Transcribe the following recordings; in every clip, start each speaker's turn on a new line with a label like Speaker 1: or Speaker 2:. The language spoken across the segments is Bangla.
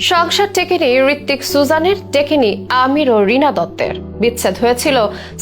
Speaker 1: সংসার টেকেনি ঋত্বিক সুজানের, টেকেনি আমির ও রিনা দত্তের। বিচ্ছেদ হয়েছিল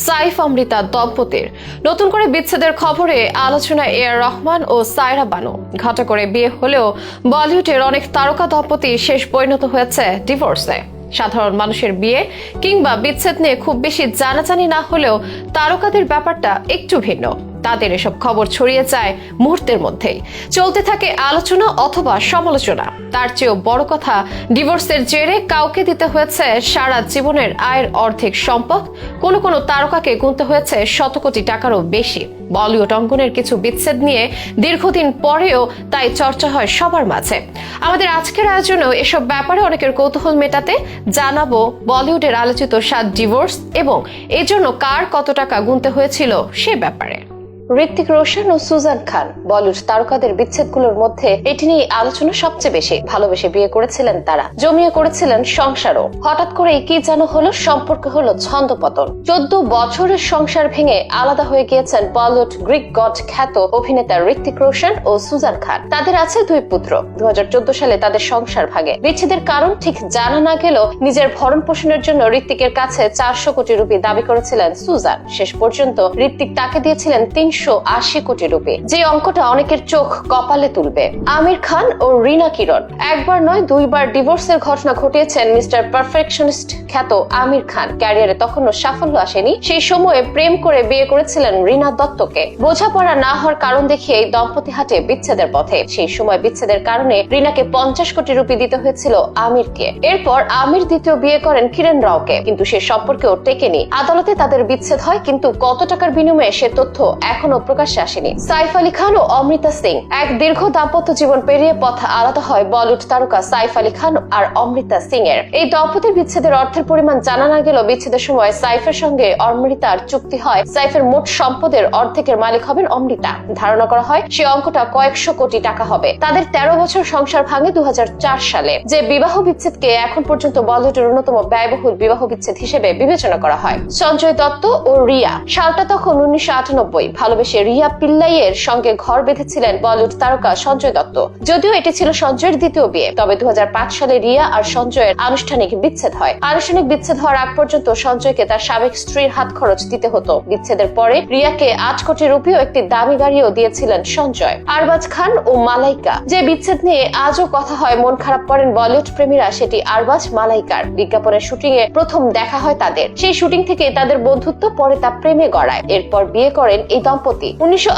Speaker 1: সাইফ অমৃতা দম্পতির। নতুন করে বিচ্ছেদের খবরে আলোচনা এ আর রহমান ও সায়রা বানু। ঘাটা করে বিয়ে হলেও বলিউডের অনেক তারকা দম্পতি শেষ পরিণত হয়েছে ডিভোর্সে। সাধারণ মানুষের বিয়ে কিংবা বিচ্ছেদ নিয়ে খুব বেশি জানাজানি না হলেও তারকাদের ব্যাপারটা একটু ভিন্ন। তাদের এসব খবর ছড়িয়ে যায় মুহূর্তের মধ্যেই। চলতে থাকে আলোচনা অথবা সমালোচনা। তার চেয়েও বড় কথা, ডিভোর্সের জেরে কাউকে দিতে হয়েছে সারা জীবনের আয়ের অর্ধেক সম্পদ। কোনো কোনো তারকাকে গুনতে হয়েছে শত কোটি টাকারও বেশি। বলিউড অঙ্গনের কিছু বিচ্ছেদ নিয়ে দীর্ঘদিন পরেও তাই চর্চা হয় সবার মাঝে। আমাদের আজকের আয়োজনেও এসব ব্যাপারে অনেকের কৌতূহল মেটাতে জানাব বলিউডের আলোচিত সাত ডিভোর্স এবং এজন্য কার কত টাকা গুনতে হয়েছিল সে ব্যাপারে। ঋত্বিক রোশন ও সুজান খান বলিউড তারকাদের বিচ্ছেদগুলোর মধ্যে এটি নিয়ে আলোচনা সবচেয়ে বেশি। ভালোবেসে বিয়ে করেছিলেন তারা, জমিয়ে করেছিলেন সংসারও। হঠাৎ করে কি যেন হলো, সম্পর্ক হলো ছন্দপতন। চোদ্দ বছরের সংসার ভেঙে আলাদা হয়ে গিয়েছেন বলিউড গ্রিক গড খ্যাত অভিনেতা ঋত্বিক রোশন ও সুজান খান। তাদের আছে দুই পুত্র। দু হাজার চোদ্দ সালে তাদের সংসার ভাঙে। বিচ্ছেদের কারণ ঠিক জানা না গেলেও নিজের ভরণ পোষণের জন্য ঋত্বিকের কাছে চারশো কোটি রুপি দাবি করেছিলেন সুজান। শেষ পর্যন্ত ঋত্বিক তাকে দিয়েছিলেন তিনশো আশি কোটি রুপি। যে অঙ্কটা অনেকের চোখ কপালে তুলবে। আমির খান ও রিনা কিরণ। একবার নয়, দুইবার ডিভোর্সের ঘটনা ঘটিয়েছেন মিস্টার পারফেকশনিস্ট খ্যাত আমির খান। ক্যারিয়ারে তখনও সাফল্য আসেনি। সেই সময়ে প্রেম করে বিয়ে করেছিলেন রিনা দত্তকে। বোঝাপড়া না হওয়ার কারণ দেখিয়ে এই দম্পতি হাটে বিচ্ছেদের পথে। সেই সময় বিচ্ছেদের কারণে রিনাকে পঞ্চাশ কোটি রুপি দিতে হয়েছিল আমিরকে। এরপর আমির দ্বিতীয় বিয়ে করেন কিরণ রাওকে। কিন্তু সে সম্পর্কেও টেকেনি। আদালতে তাদের বিচ্ছেদ হয়, কিন্তু কত টাকার বিনিময়ে সে তথ্য এখনও প্রকাশ্যে আসেনি। সাইফ আলী খান ও অমৃতা সিং এক দীর্ঘ দাম্পত্য জীবন পেরিয়ে পথ আলাদা হয় বলিউড তারকা সাইফ আলী খান আর অমৃতা সিং এর এই দম্পতির বিচ্ছেদের অর্থের পরিমাণ জানা না গেলেও বিচ্ছেদের সময় সাইফের সঙ্গে অমৃতার চুক্তি হয়। সাইফের মোট সম্পদের অর্ধেকের মালিক হবেন অমৃতা। ধারণা করা হয় সে অঙ্কটা কয়েকশো কোটি টাকা হবে। তাদের তেরো বছর সংসার ভাঙে দু হাজার চার সালে। যে বিবাহ বিচ্ছেদকে এখন পর্যন্ত বলিউডের অন্যতম ব্যয়বহুল বিবাহ বিচ্ছেদ হিসেবে বিবেচনা করা হয়। সঞ্জয় দত্ত ও রিয়া। সালটা তখন উনিশশো আটানব্বই। ভালোবেসে রিয়া পিল্লাইয়ের সঙ্গে ঘর বেঁধেছিলেন বলিউড তারকা সঞ্জয় দত্ত। যদিও এটি ছিল সঞ্জয়ের দ্বিতীয় বিয়ে, তবে দু হাজার পাঁচ সালে রিয়া আর সঞ্জয়ের আনুষ্ঠানিক বিচ্ছেদ হয়। আনুষ্ঠানিক বিচ্ছেদ হওয়ার আগ পর্যন্ত সঞ্জয়কে তার সাবেক স্ত্রীর হাত খরচ দিতে হতো। বিচ্ছেদের পরে রিয়াকে আট কোটি রুপিও একটি দামি গাড়িও দিয়েছিলেন সঞ্জয়। আরবাজ খান ও মালাইকা। যে বিচ্ছেদ নিয়ে আজও কথা হয়, মন খারাপ করেন বলিউড প্রেমীরা, সেটি আরবাজ মালাইকার। বিজ্ঞাপনের শুটিং এ প্রথম দেখা হয় তাদের। সেই শুটিং থেকে তাদের বন্ধুত্ব পরে তা প্রেমে গড়ায়। এরপর বিয়ে করেন এই দম্পতি। উনিশশো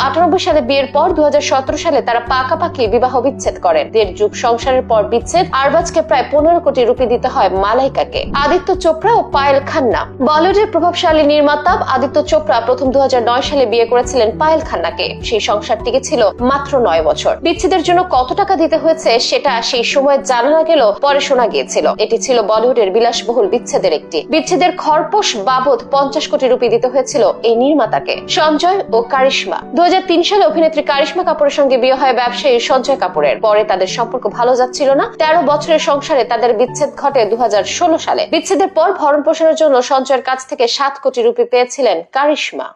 Speaker 1: সালে বিয়ের পর দু হাজার সতেরো সালে তারা পাকাপাকি বিবাহ বিচ্ছেদ করেন। দেড় যুগ সংসারের পর বিচ্ছেদ, আরবাজকে প্রায় পনেরো কোটি রুপি দিতে হয় মালাইকাকে। আদিত্য চোপড়া ও পায়েল খান্না। বলিউডের প্রভাবশালী নির্মাতা আদিত্য চোপড়া প্রথম দু সালে বিয়ে করেছিলেন পায়েল খান্নাকে। সেই সংসার টিকে ছিল মাত্র নয় বছর। বিচ্ছেদের জন্য কত টাকা দিতে হয়েছে সেটা সেই সময় জানা না গেলেও পরে শোনা গিয়েছিল। এটি ছিল বলিউডের বিলাসবহুল বিচ্ছেদের একটি। বিচ্ছেদের খরপোশ বাবদ পঞ্চাশ কোটি রুপি দিতে হয়েছিল এই নির্মাতাকে। সঞ্জয় ও কারিশমা। দু সালে অভিনেত্রী কারিশ্মা কাপুরের সঙ্গে বিয়ে হয় ব্যবসায়ী সঞ্জয় কাপুরের। পরে তাদের সম্পর্ক ভালো যাচ্ছিল না। তেরো বছরের সংসারে তাদের বিচ্ছেদ ঘটে দু হাজার ষোলো সালে। বিচ্ছেদের পর ভরণ পোষণের জন্য সঞ্জয়ের কাছ থেকে সাত কোটি রুপি পেয়েছিলেন কারিশমা।